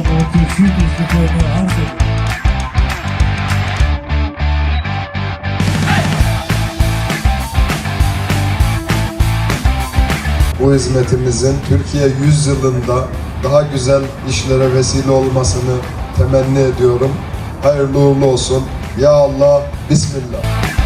ötesi teşviklerini arz ediyorum. Bu hizmetimizin Türkiye 100 yılında daha güzel işlere vesile olmasını temenni ediyorum. Hayırlı uğurlu olsun. Ya Allah, Bismillah.